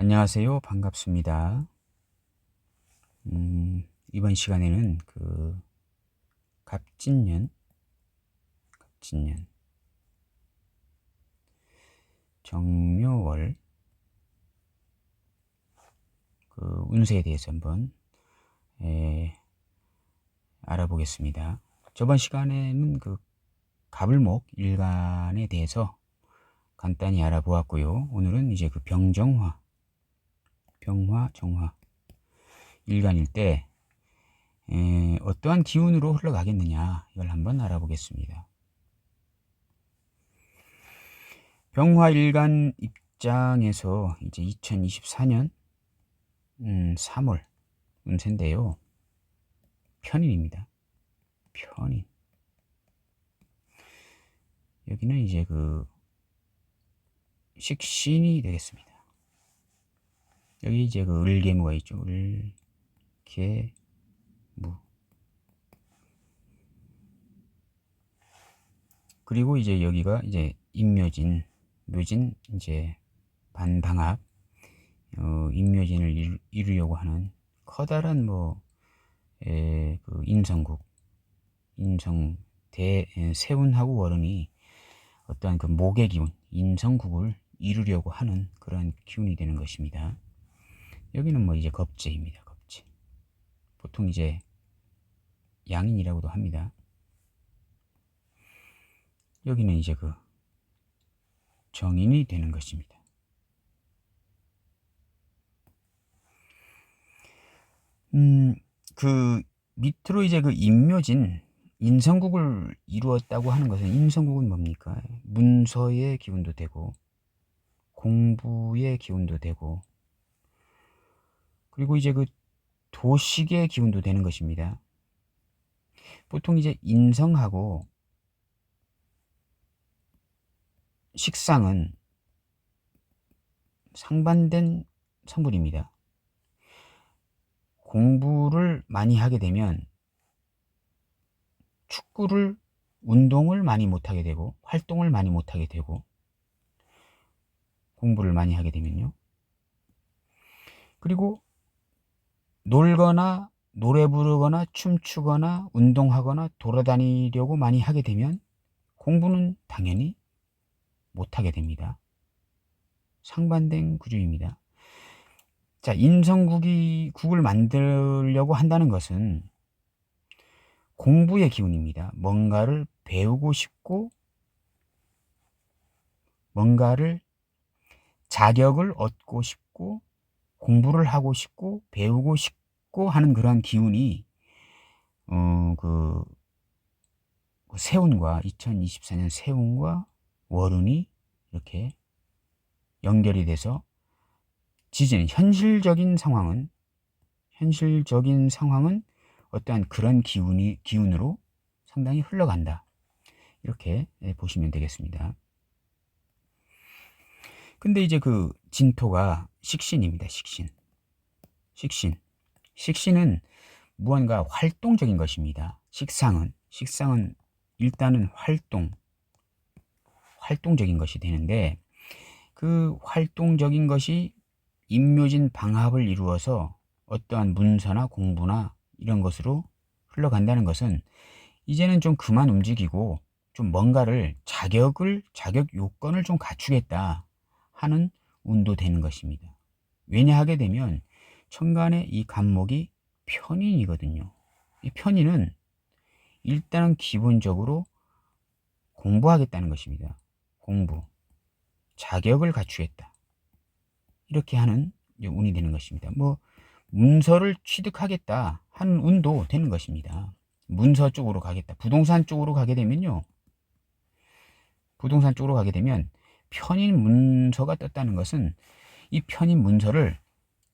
안녕하세요. 반갑습니다. 음, 이번 시간에는 그 갑진년, 갑진년, 정묘월 그 운세에 대해서 한번 에, 알아보겠습니다. 저번 시간에는 그 가불목 일간에 대해서 간단히 알아보았고요. 오늘은 이제 그 병정화, 병화, 정화 일간일 때 에, 어떠한 기운으로 흘러가겠느냐 이걸 한번 알아보겠습니다. 병화 일간 입장에서 이제 2024년 음, 3월 운세인데요. 편인입니다. 편인. 여기는 이제 그 식신이 되겠습니다. 여기 이제 그 을개무가 있죠. 을개무. 그리고 이제 여기가 이제 임묘진, 묘진 이제 반방합, 어, 임묘진을 이루, 이루려고 하는 커다란 뭐, 에, 그 인성국, 인성 대 세운하고 월은이 어떠한 그 목의 기운, 인성국을 이루려고 하는 그런 기운이 되는 것입니다. 여기는 뭐 이제 겁재입니다. 겁재. 보통 이제 양인이라고도 합니다. 여기는 이제 그 정인이 되는 것입니다. 음, 그 밑으로 이제 그 인묘진 인성국을 이루었다고 하는 것은 인성국은 뭡니까? 문서의 기운도 되고 공부의 기운도 되고 그리고 이제 그 도식의 기운도 되는 것입니다. 보통 이제 인성하고 식상은 상반된 성분입니다. 공부를 많이 하게 되면 축구를 운동을 많이 못하게 되고 활동을 많이 못하게 되고 공부를 많이 하게 되면요. 그리고 놀거나 노래 부르거나 춤추거나 운동하거나 돌아다니려고 많이 하게 되면 공부는 당연히 못하게 됩니다. 상반된 구조입니다. 자, 인성국이 국을 만들려고 한다는 것은 공부의 기운입니다. 뭔가를 배우고 싶고 뭔가를 자격을 얻고 싶고 공부를 하고 싶고 배우고 싶고 하는 그러한 기운이 어그 그 세운과 2024년 세운과 월운이 이렇게 연결이 돼서 지진 현실적인 상황은 현실적인 상황은 어떠한 그런 기운이 기운으로 상당히 흘러간다. 이렇게 보시면 되겠습니다. 근데 이제 그 진토가 식신입니다. 식신. 식신. 식신은 무언가 활동적인 것입니다. 식상은 식상은 일단은 활동 활동적인 것이 되는데 그 활동적인 것이 임묘진 방합을 이루어서 어떠한 문서나 공부나 이런 것으로 흘러간다는 것은 이제는 좀 그만 움직이고 좀 뭔가를 자격을 자격 요건을 좀 갖추겠다 하는 운도 되는 것입니다. 왜냐 하게 되면 천간의 이 간목이 편인이거든요. 이 편인은 일단은 기본적으로 공부하겠다는 것입니다. 공부, 자격을 갖추겠다. 이렇게 하는 운이 되는 것입니다. 뭐 문서를 취득하겠다 하는 운도 되는 것입니다. 문서 쪽으로 가겠다. 부동산 쪽으로 가게 되면요. 부동산 쪽으로 가게 되면 편인 문서가 떴다는 것은 이 편인 문서를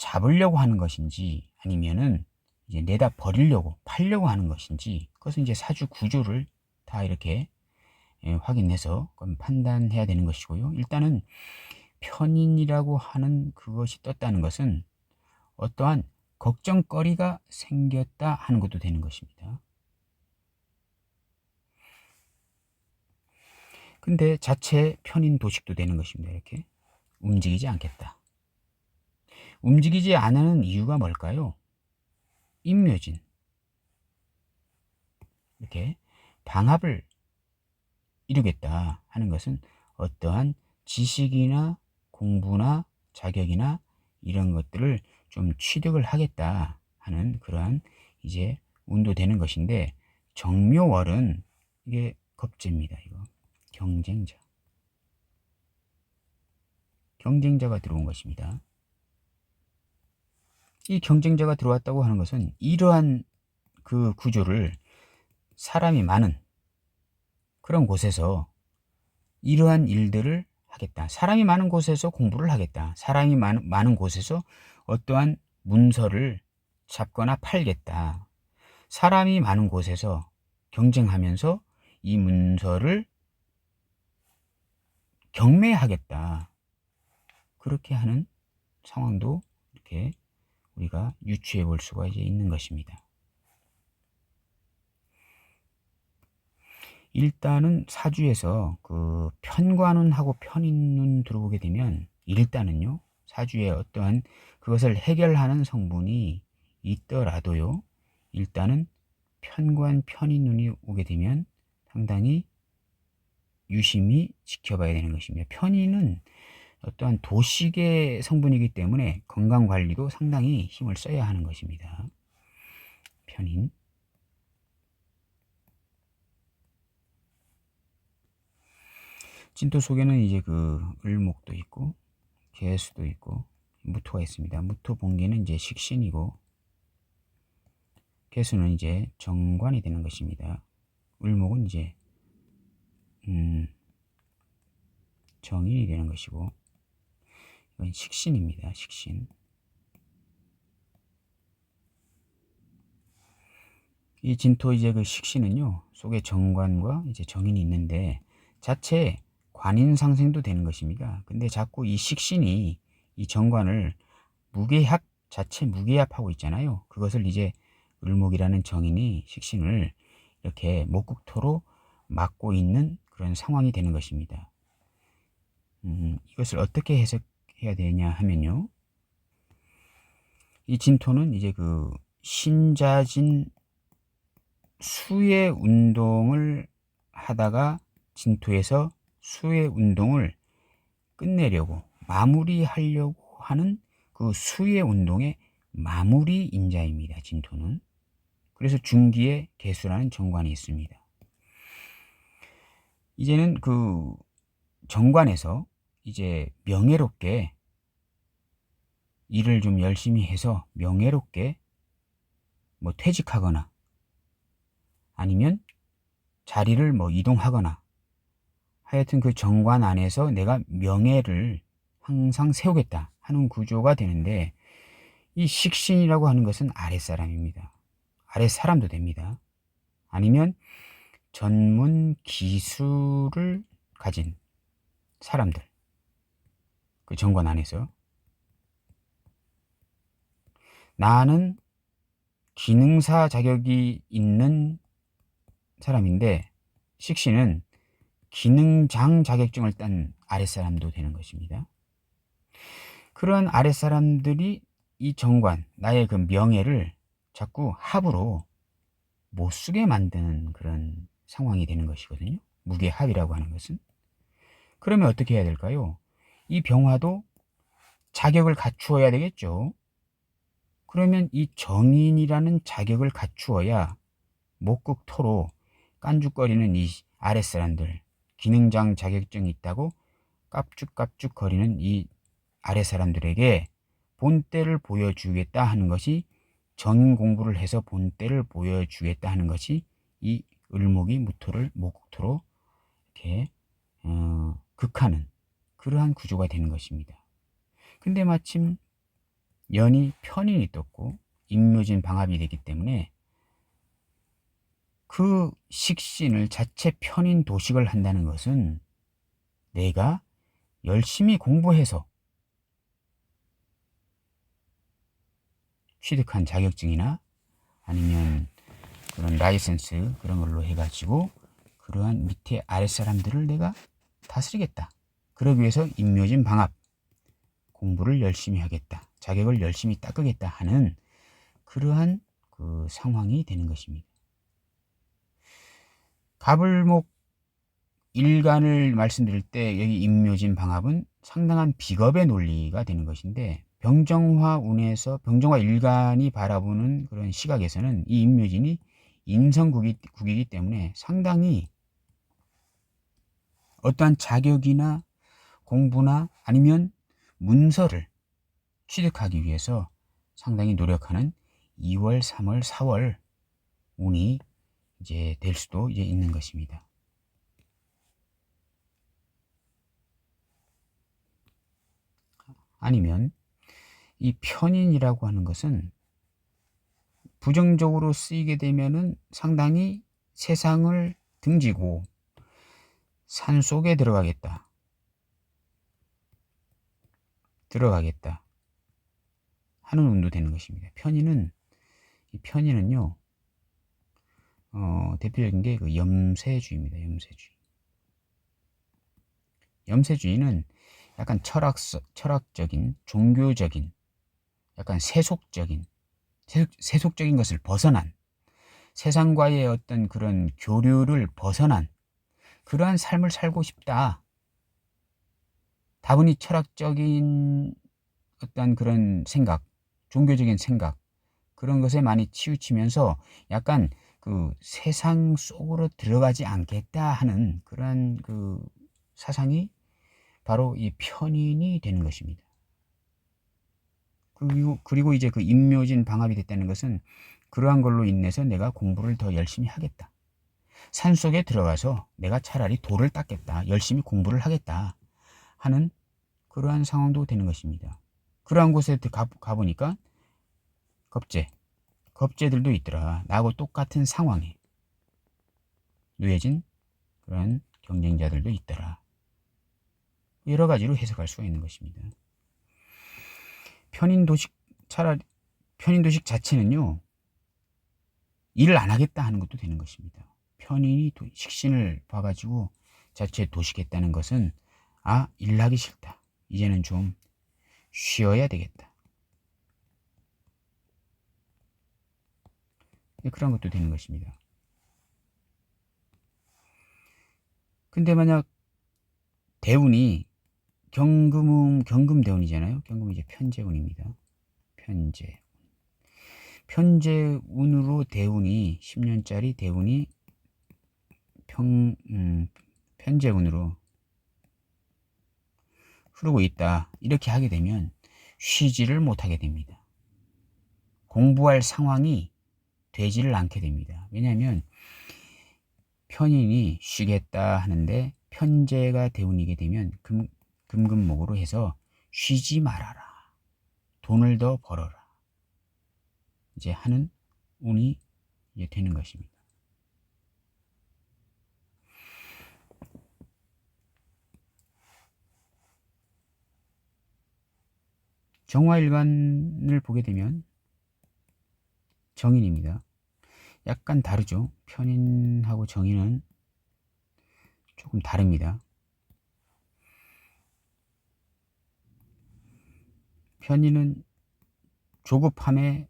잡으려고 하는 것인지 아니면은 이제 내다 버리려고 팔려고 하는 것인지 그것은 이제 사주 구조를 다 이렇게 예, 확인해서 판단해야 되는 것이고요. 일단은 편인이라고 하는 그것이 떴다는 것은 어떠한 걱정거리가 생겼다 하는 것도 되는 것입니다. 근데 자체 편인 도식도 되는 것입니다. 이렇게 움직이지 않겠다. 움직이지 않는 이유가 뭘까요? 임묘진. 이렇게 방합을 이루겠다 하는 것은 어떠한 지식이나 공부나 자격이나 이런 것들을 좀 취득을 하겠다 하는 그러한 이제 운도되는 것인데 정묘월은 이게 겁제입니다. 이거 경쟁자. 경쟁자가 들어온 것입니다. 이 경쟁자가 들어왔다고 하는 것은 이러한 그 구조를 사람이 많은 그런 곳에서 이러한 일들을 하겠다. 사람이 많은 곳에서 공부를 하겠다. 사람이 많은, 많은 곳에서 어떠한 문서를 잡거나 팔겠다. 사람이 많은 곳에서 경쟁하면서 이 문서를 경매하겠다. 그렇게 하는 상황도 이렇게 우리가 유추해 볼 수가 이제 있는 것입니다. 일단은 사주에서 그 편관운하고 편인운 들어오게 되면 일단은요 사주에 어떠한 그것을 해결하는 성분이 있더라도요 일단은 편관 편인운이 오게 되면 상당히 유심히 지켜봐야 되는 것입니다. 편인은 어떠한 도식의 성분이기 때문에 건강 관리도 상당히 힘을 써야 하는 것입니다. 편인 진토 속에는 이제 그 을목도 있고 개수도 있고 무토가 있습니다. 무토 봉기는 이제 식신이고 개수는 이제 정관이 되는 것입니다. 을목은 이제 음, 정인이 되는 것이고 식신입니다. 식신. 이 진토 이제 그 식신은요 속에 정관과 이제 정인이 있는데 자체 관인 상생도 되는 것입니다. 근데 자꾸 이 식신이 이 정관을 무게합 자체 무게합하고 있잖아요. 그것을 이제 을목이라는 정인이 식신을 이렇게 목국토로 막고 있는 그런 상황이 되는 것입니다. 음, 이것을 어떻게 해석 해야 되냐 하면요. 이 진토는 이제 그 신자진 수의 운동을 하다가 진토에서 수의 운동을 끝내려고 마무리하려고 하는 그 수의 운동의 마무리 인자입니다. 진토는. 그래서 중기에 개수라는 정관이 있습니다. 이제는 그 정관에서 이제 명예롭게 일을 좀 열심히 해서 명예롭게 뭐 퇴직하거나 아니면 자리를 뭐 이동하거나 하여튼 그 정관 안에서 내가 명예를 항상 세우겠다 하는 구조가 되는데 이 식신이라고 하는 것은 아랫사람입니다. 아랫사람도 됩니다. 아니면 전문 기술을 가진 사람들. 그 정관 안에서. 나는 기능사 자격이 있는 사람인데 식신은 기능장 자격증을 딴 아랫사람도 되는 것입니다. 그런 아랫사람들이 이 정관, 나의 그 명예를 자꾸 합으로 못 쓰게 만드는 그런 상황이 되는 것이거든요. 무게 합이라고 하는 것은. 그러면 어떻게 해야 될까요? 이 병화도 자격을 갖추어야 되겠죠. 그러면 이 정인이라는 자격을 갖추어야 목극토로 깐죽거리는 이 아랫사람들, 기능장 자격증이 있다고 깝죽깝죽 거리는 이 아래 사람들에게 본때를 보여주겠다 하는 것이 정인 공부를 해서 본때를 보여주겠다 하는 것이 이 을목이 무토를 목토로 이렇게 어, 극하는 그러한 구조가 되는 것입니다. 근데 마침 연이 편인이 떴고 임묘진 방합이 되기 때문에 그 식신을 자체 편인 도식을 한다는 것은 내가 열심히 공부해서 취득한 자격증이나 아니면 그런 라이센스 그런 걸로 해가지고 그러한 밑에 아랫사람들을 내가 다스리겠다. 그러기 위해서 임묘진 방합 공부를 열심히 하겠다. 자격을 열심히 닦으겠다 하는 그러한 그 상황이 되는 것입니다. 가불목 일간을 말씀드릴 때 여기 임묘진 방합은 상당한 비겁의 논리가 되는 것인데 병정화 운에서 병정화 일간이 바라보는 그런 시각에서는 이 임묘진이 인성국이기 때문에 상당히 어떠한 자격이나 공부나 아니면 문서를 취득하기 위해서 상당히 노력하는 2월, 3월, 4월 운이 이제 될 수도 이제 있는 것입니다. 아니면 이 편인이라고 하는 것은 부정적으로 쓰이게 되면은 상당히 세상을 등지고 산 속에 들어가겠다. 들어가겠다. 하는 운도 되는 것입니다. 편인은 이 편인은요. 어, 대표적인 게 그 염세주의입니다. 염세주의. 염세주의는 약간 철학 철학적인 종교적인 약간 세속적인 세속, 적인 것을 벗어난 세상과의 어떤 그런 교류를 벗어난 그러한 삶을 살고 싶다. 다분히 철학적인 어떤 그런 생각, 종교적인 생각, 그런 것에 많이 치우치면서 약간 그 세상 속으로 들어가지 않겠다 하는 그런 그 사상이 바로 이 편인이 되는 것입니다. 그리고, 그리고 이제 그 임묘진 방합이 됐다는 것은 그러한 걸로 인해서 내가 공부를 더 열심히 하겠다. 산 속에 들어가서 내가 차라리 돌을 닦겠다. 열심히 공부를 하겠다. 하는 그러한 상황도 되는 것입니다. 그러한 곳에 가, 가보니까 겁제, 겁제들도 있더라. 나하고 똑같은 상황에 누해진 그런 경쟁자들도 있더라. 여러 가지로 해석할 수가 있는 것입니다. 편인 도식 차라리 편인 도식 자체는요 일을 안 하겠다 하는 것도 되는 것입니다. 편인이 식신을 봐가지고 자체 도식했다는 것은 아 일하기 싫다. 이제는 좀 쉬어야 되겠다. 네, 그런 것도 되는 것입니다. 근데 만약 대운이 경금은 경금대운이잖아요. 경금은 이제 편재운입니다. 편재. 편재운으로 대운이 10년짜리 대운이 평 음, 편재운으로 흐르고 있다. 이렇게 하게 되면 쉬지를 못하게 됩니다. 공부할 상황이 되지를 않게 됩니다. 왜냐하면 편인이 쉬겠다 하는데 편재가 대운이게 되면 금, 금금목으로 해서 쉬지 말아라. 돈을 더 벌어라. 이제 하는 운이 이제 되는 것입니다. 정화 일관을 보게 되면 정인입니다. 약간 다르죠. 편인하고 정인은 조금 다릅니다. 편인은 조급함에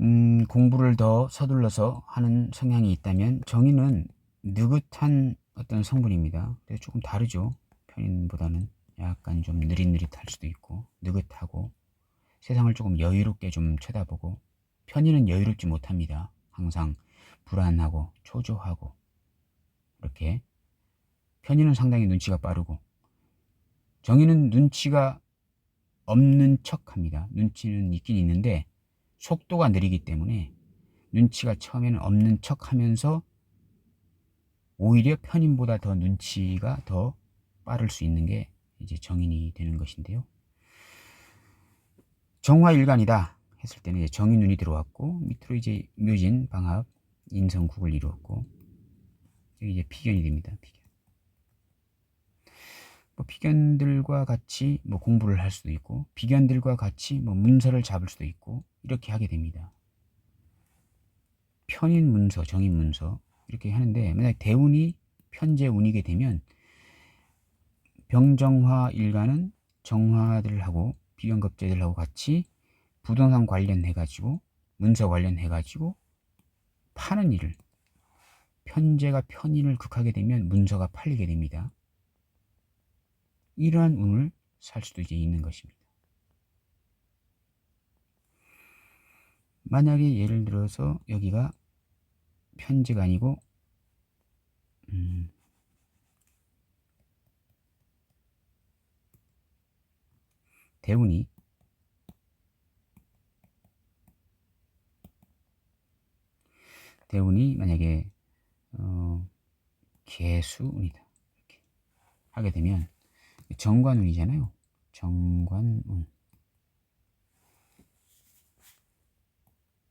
음, 공부를 더 서둘러서 하는 성향이 있다면 정인은 느긋한 어떤 성분입니다. 조금 다르죠. 편인보다는 약간 좀 느릿느릿할 수도 있고 느긋하고 세상을 조금 여유롭게 좀 쳐다보고 편인은 여유롭지 못합니다. 항상 불안하고 초조하고 이렇게 편인은 상당히 눈치가 빠르고 정인은 눈치가 없는 척 합니다. 눈치는 있긴 있는데 속도가 느리기 때문에 눈치가 처음에는 없는 척 하면서 오히려 편인보다 더 눈치가 더 빠를 수 있는 게 이제 정인이 되는 것인데요. 정화일간이다 했을 때는 이제 정인 눈이 들어왔고 밑으로 이제 묘진, 방합, 인성국을 이루었고 이제 피견이 됩니다. 피견. 뭐 비견들과 같이 뭐 공부를 할 수도 있고 비견들과 같이 뭐 문서를 잡을 수도 있고 이렇게 하게 됩니다. 편인 문서, 정인 문서 이렇게 하는데 만약 대운이 편제 운이게 되면 병정화 일간은 정화들을 하고 비견급제들하고 같이 부동산 관련해 가지고 문서 관련해 가지고 파는 일을 편제가 편인을 극하게 되면 문서가 팔리게 됩니다. 이러한 운을 살 수도 이제 있는 것입니다. 만약에 예를 들어서 여기가 편제가 아니고 음, 대운이 대운이 만약에 어, 개수운이다 이렇게 하게 되면 정관운이잖아요. 정관운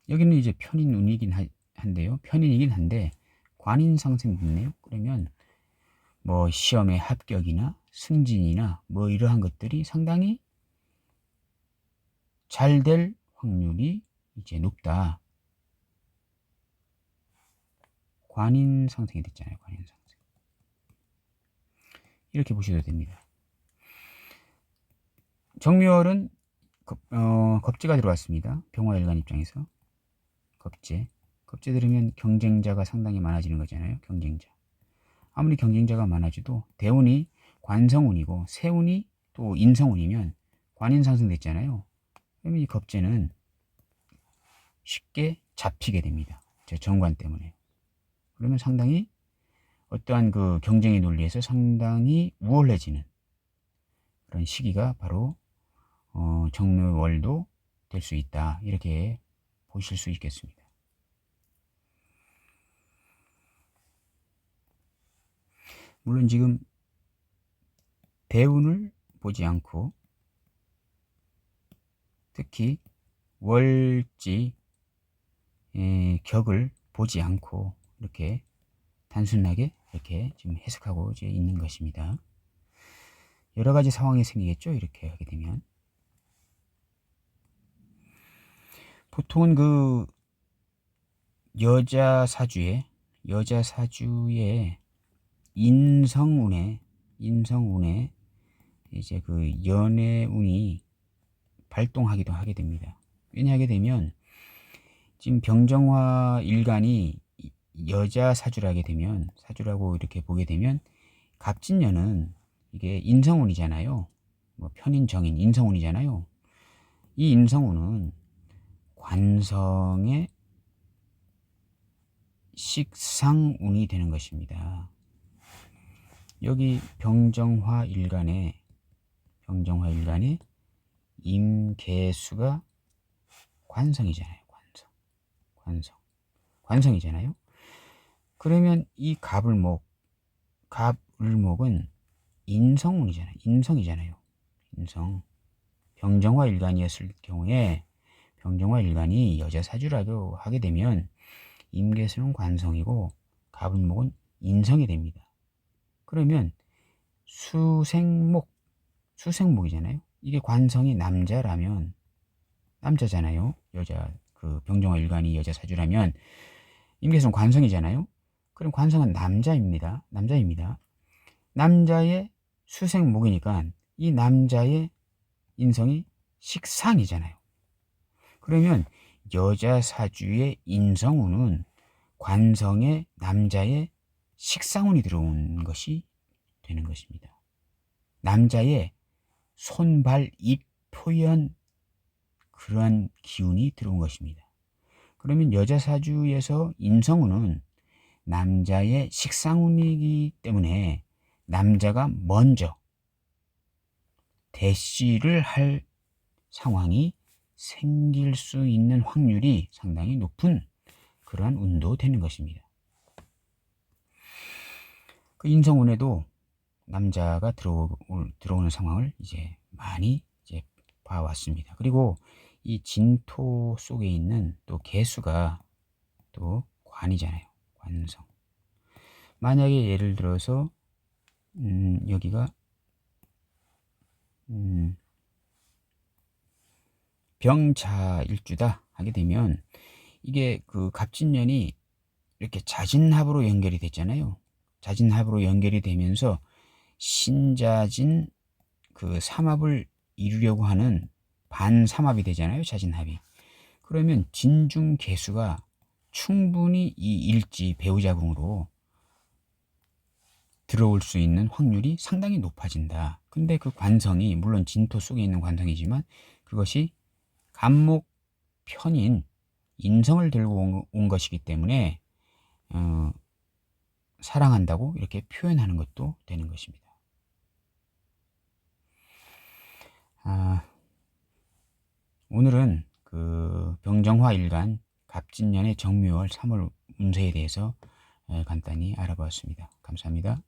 여기는 이제 편인운이긴 하- 한데요. 편인이긴 한데 관인 상승이 있네요. 그러면 뭐 시험의 합격이나 승진이나 뭐 이러한 것들이 상당히 잘 될 확률이 이제 높다. 관인 상승이 됐잖아요. 관인 상승. 이렇게 보셔도 됩니다. 정묘월은 겁, 어, 겁재가 들어왔습니다. 병화일간 입장에서 겁재. 겁재 들으면 경쟁자가 상당히 많아지는 거잖아요. 경쟁자. 아무리 경쟁자가 많아져도 대운이 관성운이고 세운이 또 인성운이면 관인 상승됐잖아요. 그러면 이 겁재는 쉽게 잡히게 됩니다. 저 정관 때문에. 그러면 상당히 어떠한 그 경쟁의 논리에서 상당히 우월해지는 그런 시기가 바로 어, 정묘월도 될 수 있다. 이렇게 보실 수 있겠습니다. 물론 지금 대운을 보지 않고 특히 월지 에, 격을 보지 않고 이렇게 단순하게 이렇게 지금 해석하고 있는 것입니다. 여러 가지 상황이 생기겠죠. 이렇게 하게 되면 보통은 그 여자 사주에 여자 사주에 인성운에 인성운에 이제 그 연애운이 발동하기도 하게 됩니다. 왜냐하게 되면 지금 병정화 일간이 여자 사주라게 되면 사주라고 이렇게 보게 되면 갑진년은 이게 인성운이잖아요. 뭐 편인 정인 인성운이잖아요. 이 인성운은 관성의 식상운이 되는 것입니다. 여기 병정화 일간에 병정화 일간에 임계수가 관성이잖아요. 관성. 관성. 관성이잖아요. 그러면 이 갑을목 갑을목은 인성운이잖아요. 인성이잖아요. 인성. 병정화 일간이었을 경우에 병정화 일간이 여자 사주라고 하게 되면 임계수는 관성이고 갑을목은 인성이 됩니다. 그러면 수생목 수생목이잖아요. 이게 관성이 남자라면 남자잖아요. 여자 그 병정화 일간이 여자 사주라면 임계수는 관성이잖아요. 그럼 관성은 남자입니다. 남자입니다. 남자의 수생목이니까 이 남자의 인성이 식상이잖아요. 그러면 여자 사주의 인성운은 관성의 남자의 식상운이 들어온 것이 되는 것입니다. 남자의 손발, 입, 표현 그러한 기운이 들어온 것입니다. 그러면 여자 사주에서 인성운은 남자의 식상운이기 때문에 남자가 먼저 대시를 할 상황이 생길 수 있는 확률이 상당히 높은 그러한 운도 되는 것입니다. 그 인성운에도 남자가 들어오, 들어오는 상황을 이제 많이 이제 봐왔습니다. 그리고 이 진토 속에 있는 또 개수가 또 관이잖아요. 관성. 만약에 예를 들어서 음, 여기가 음, 병자일주다 하게 되면 이게 그 갑진년이 이렇게 자진합으로 연결이 됐잖아요. 자진합으로 연결이 되면서 신자진 그 삼합을 이루려고 하는 반삼합이 되잖아요. 자진합이. 그러면 진중 개수가 충분히 이 일지 배우자궁으로 들어올 수 있는 확률이 상당히 높아진다. 근데 그 관성이 물론 진토 속에 있는 관성이지만 그것이 간목 편인 인성을 들고 온, 온 것이기 때문에 어, 사랑한다고 이렇게 표현하는 것도 되는 것입니다. 아, 오늘은 그 병정화 일간 갑진년의 정묘월 3월 운세에 대해서 에, 간단히 알아보았습니다. 감사합니다.